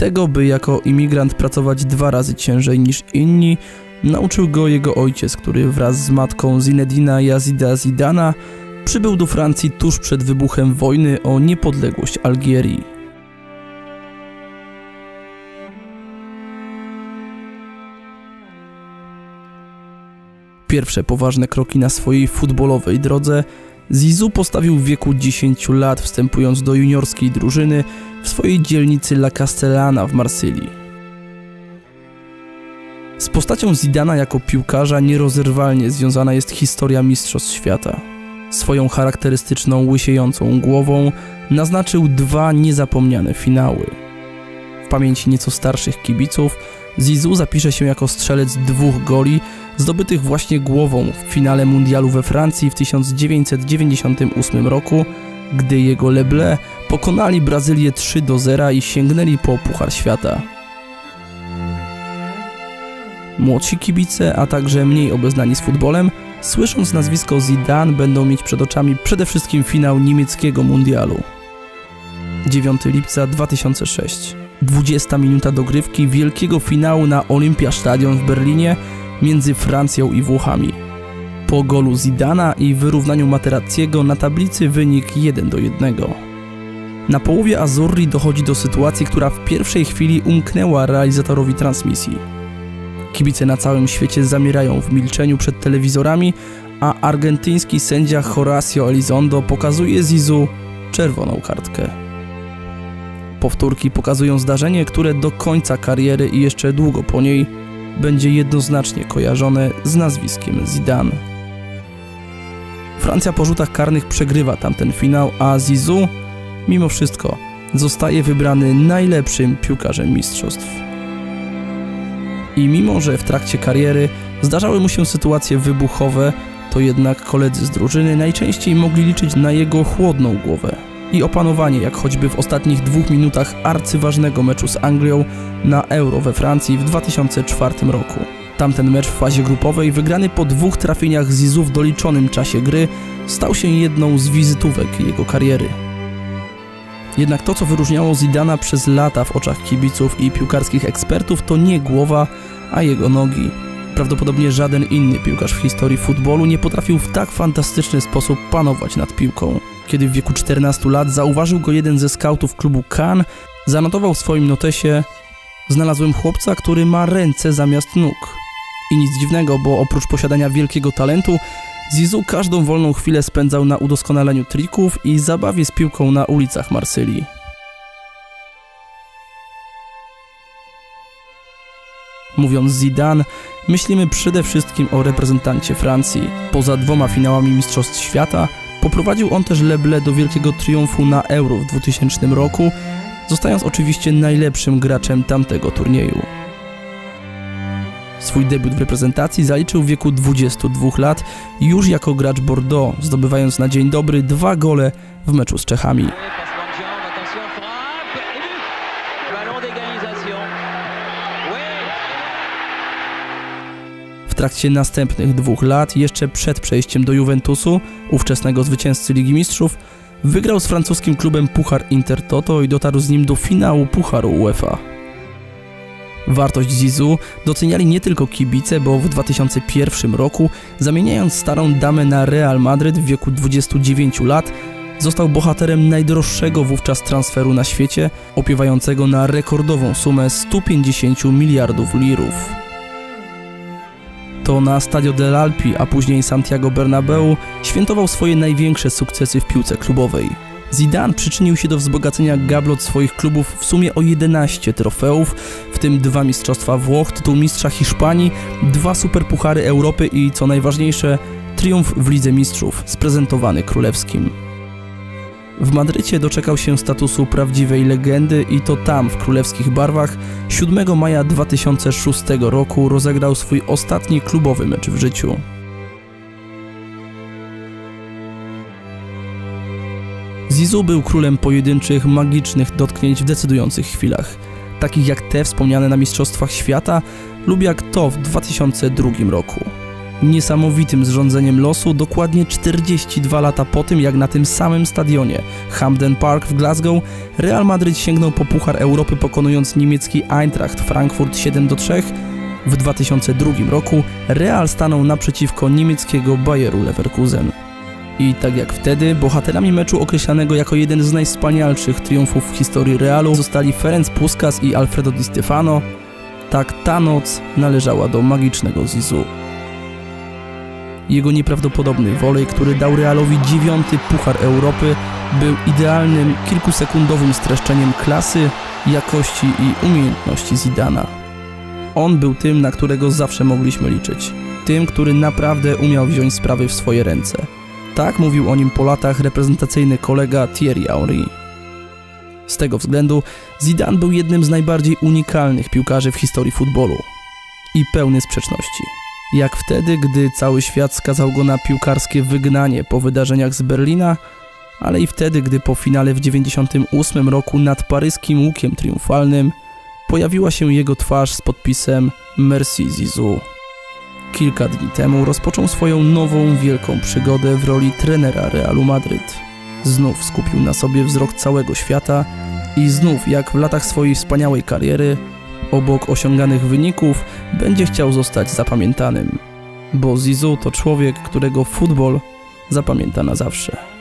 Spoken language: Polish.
Tego, by jako imigrant pracować dwa razy ciężej niż inni, nauczył go jego ojciec, który wraz z matką Zinedina Yazida Zidana przybył do Francji tuż przed wybuchem wojny o niepodległość Algierii. Pierwsze poważne kroki na swojej futbolowej drodze Zizou postawił w wieku 10 lat, wstępując do juniorskiej drużyny w swojej dzielnicy La Castellana w Marsylii. Z postacią Zidana jako piłkarza nierozerwalnie związana jest historia Mistrzostw Świata. Swoją charakterystyczną, łysiejącą głową naznaczył dwa niezapomniane finały. W pamięci nieco starszych kibiców Zizou zapisze się jako strzelec dwóch goli zdobytych właśnie głową w finale mundialu we Francji w 1998 roku, gdy jego Leble pokonali Brazylię 3 do 0 i sięgnęli po Puchar Świata. Młodsi kibice, a także mniej obeznani z futbolem, słysząc nazwisko Zidane będą mieć przed oczami przede wszystkim finał niemieckiego mundialu. 9 lipca 2006 20 minuta dogrywki wielkiego finału na Olympia Stadion w Berlinie między Francją i Włochami. Po golu Zidana i wyrównaniu Materazziego na tablicy wynik 1 do 1. Na połowie Azurri dochodzi do sytuacji, która w pierwszej chwili umknęła realizatorowi transmisji. Kibice na całym świecie zamierają w milczeniu przed telewizorami, a argentyński sędzia Horacio Elizondo pokazuje Zizu czerwoną kartkę. Powtórki pokazują zdarzenie, które do końca kariery i jeszcze długo po niej będzie jednoznacznie kojarzone z nazwiskiem Zidane. Francja po rzutach karnych przegrywa tamten finał, a Zizou, mimo wszystko, zostaje wybrany najlepszym piłkarzem mistrzostw. I mimo, że w trakcie kariery zdarzały mu się sytuacje wybuchowe, to jednak koledzy z drużyny najczęściej mogli liczyć na jego chłodną głowę i opanowanie, jak choćby w ostatnich dwóch minutach arcyważnego meczu z Anglią na Euro we Francji w 2004 roku. Tamten mecz w fazie grupowej, wygrany po dwóch trafieniach Zizu w doliczonym czasie gry, stał się jedną z wizytówek jego kariery. Jednak to, co wyróżniało Zidana przez lata w oczach kibiców i piłkarskich ekspertów, to nie głowa, a jego nogi. Prawdopodobnie żaden inny piłkarz w historii futbolu nie potrafił w tak fantastyczny sposób panować nad piłką. Kiedy w wieku 14 lat zauważył go jeden ze skautów klubu Cannes, zanotował w swoim notesie Znalazłem chłopca, który ma ręce zamiast nóg. I nic dziwnego, bo oprócz posiadania wielkiego talentu, Zizou każdą wolną chwilę spędzał na udoskonaleniu trików i zabawie z piłką na ulicach Marsylii. Mówiąc Zidane, myślimy przede wszystkim o reprezentancie Francji. Poza dwoma finałami Mistrzostw Świata, poprowadził on też Leble do wielkiego triumfu na Euro w 2000 roku, zostając oczywiście najlepszym graczem tamtego turnieju. Swój debiut w reprezentacji zaliczył w wieku 22 lat już jako gracz Bordeaux, zdobywając na dzień dobry dwa gole w meczu z Czechami. Trakcie następnych dwóch lat, jeszcze przed przejściem do Juventusu, ówczesnego zwycięzcy Ligi Mistrzów, wygrał z francuskim klubem Puchar Intertoto i dotarł z nim do finału Pucharu UEFA. Wartość Zizu doceniali nie tylko kibice, bo w 2001 roku, zamieniając starą damę na Real Madryt w wieku 29 lat, został bohaterem najdroższego wówczas transferu na świecie, opiewającego na rekordową sumę 150 miliardów lirów. To na Stadio del Alpi, a później Santiago Bernabeu świętował swoje największe sukcesy w piłce klubowej. Zidane przyczynił się do wzbogacenia gablot swoich klubów w sumie o 11 trofeów, w tym dwa Mistrzostwa Włoch, tytuł Mistrza Hiszpanii, dwa Superpuchary Europy i, co najważniejsze, triumf w Lidze Mistrzów, sprezentowany królewskim. W Madrycie doczekał się statusu prawdziwej legendy i to tam, w królewskich barwach, 7 maja 2006 roku rozegrał swój ostatni klubowy mecz w życiu. Zizu był królem pojedynczych, magicznych dotknięć w decydujących chwilach, takich jak te wspomniane na Mistrzostwach Świata lub jak to w 2002 roku. Niesamowitym zrządzeniem losu dokładnie 42 lata po tym, jak na tym samym stadionie Hamden Park w Glasgow Real Madryt sięgnął po Puchar Europy pokonując niemiecki Eintracht Frankfurt 7 do 3 w 2002 roku Real stanął naprzeciwko niemieckiego Bayeru Leverkusen. I tak jak wtedy, bohaterami meczu określanego jako jeden z najwspanialszych triumfów w historii Realu zostali Ferenc Puskas i Alfredo Di Stefano, tak ta noc należała do magicznego Zizou. Jego nieprawdopodobny wolej, który dał Realowi dziewiąty Puchar Europy, był idealnym, kilkusekundowym streszczeniem klasy, jakości i umiejętności Zidana. On był tym, na którego zawsze mogliśmy liczyć. Tym, który naprawdę umiał wziąć sprawy w swoje ręce. Tak mówił o nim po latach reprezentacyjny kolega Thierry Henry. Z tego względu Zidane był jednym z najbardziej unikalnych piłkarzy w historii futbolu. I pełny sprzeczności. Jak wtedy, gdy cały świat skazał go na piłkarskie wygnanie po wydarzeniach z Berlina, ale i wtedy, gdy po finale w 98 roku nad paryskim łukiem triumfalnym pojawiła się jego twarz z podpisem Merci Zizou. Kilka dni temu rozpoczął swoją nową wielką przygodę w roli trenera Realu Madryt. Znów skupił na sobie wzrok całego świata i znów, jak w latach swojej wspaniałej kariery, obok osiąganych wyników, będzie chciał zostać zapamiętanym. Bo Zizou to człowiek, którego futbol zapamięta na zawsze.